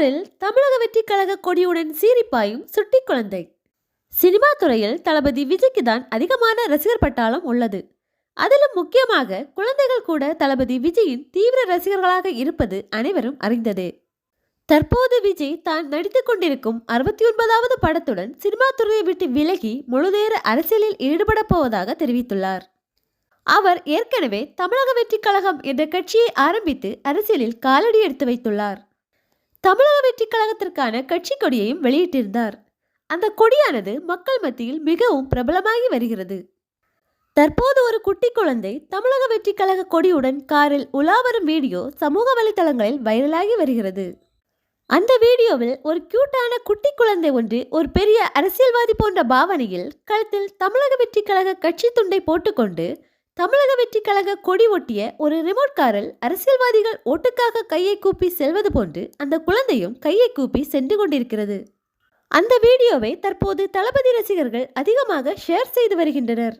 காரில் தமிழக வெற்றி கழக கொடியுடன் சீரிப்பாயும் சுட்டி குழந்தை சினிமா துறையில் தளபதி விஜய்க்கு தான் அதிகமான ரசிகர் பட்டாளம் உள்ளது. அதிலும் முக்கியமாக குழந்தைகள் கூட தளபதி விஜயின் தீவிர ரசிகர்களாக இருப்பது அனைவரும் அறிந்ததே. தற்போது விஜய் தான் நடித்துக் கொண்டிருக்கும் அறுபத்தி ஒன்பதாவது படத்துடன் சினிமா துறையை விட்டு விலகி முழுநேர அரசியலில் ஈடுபடப் போவதாக தெரிவித்துள்ளார். அவர் ஏற்கனவே தமிழக வெற்றிக் கழகம் என்ற கட்சியை ஆரம்பித்து அரசியலில் காலடி எடுத்து வைத்துள்ளார். தமிழக வெற்றி கழகத்திற்கான கட்சி கொடியையும் வெளியிட்டிருந்தார். அந்த கொடியானது மக்கள் மத்தியில் மிகவும் பிரபலமாகி வருகிறது. தற்போது ஒரு குட்டி குழந்தை தமிழக வெற்றி கழக கொடியுடன் காரில் உலா வரும் வீடியோ சமூக வலைதளங்களில் வைரலாகி வருகிறது. அந்த வீடியோவில் ஒரு கியூட்டான குட்டி குழந்தை ஒன்று ஒரு பெரிய அரசியல்வாதி போன்ற பாவனையில் கழுத்தில் தமிழக வெற்றி கழக கட்சி துண்டை போட்டுக்கொண்டு தமிழக வெற்றி கழக கொடி ஒட்டிய ஒரு ரிமோட் காரில் அரசியல்வாதிகள் ஓட்டுக்காக கையை கூப்பி செல்வது போன்று அந்த குழந்தையும் கையை கூப்பி சென்று கொண்டிருக்கிறது. அந்த வீடியோவை தற்போது தளபதி ரசிகர்கள் அதிகமாக ஷேர் செய்து வருகின்றனர்.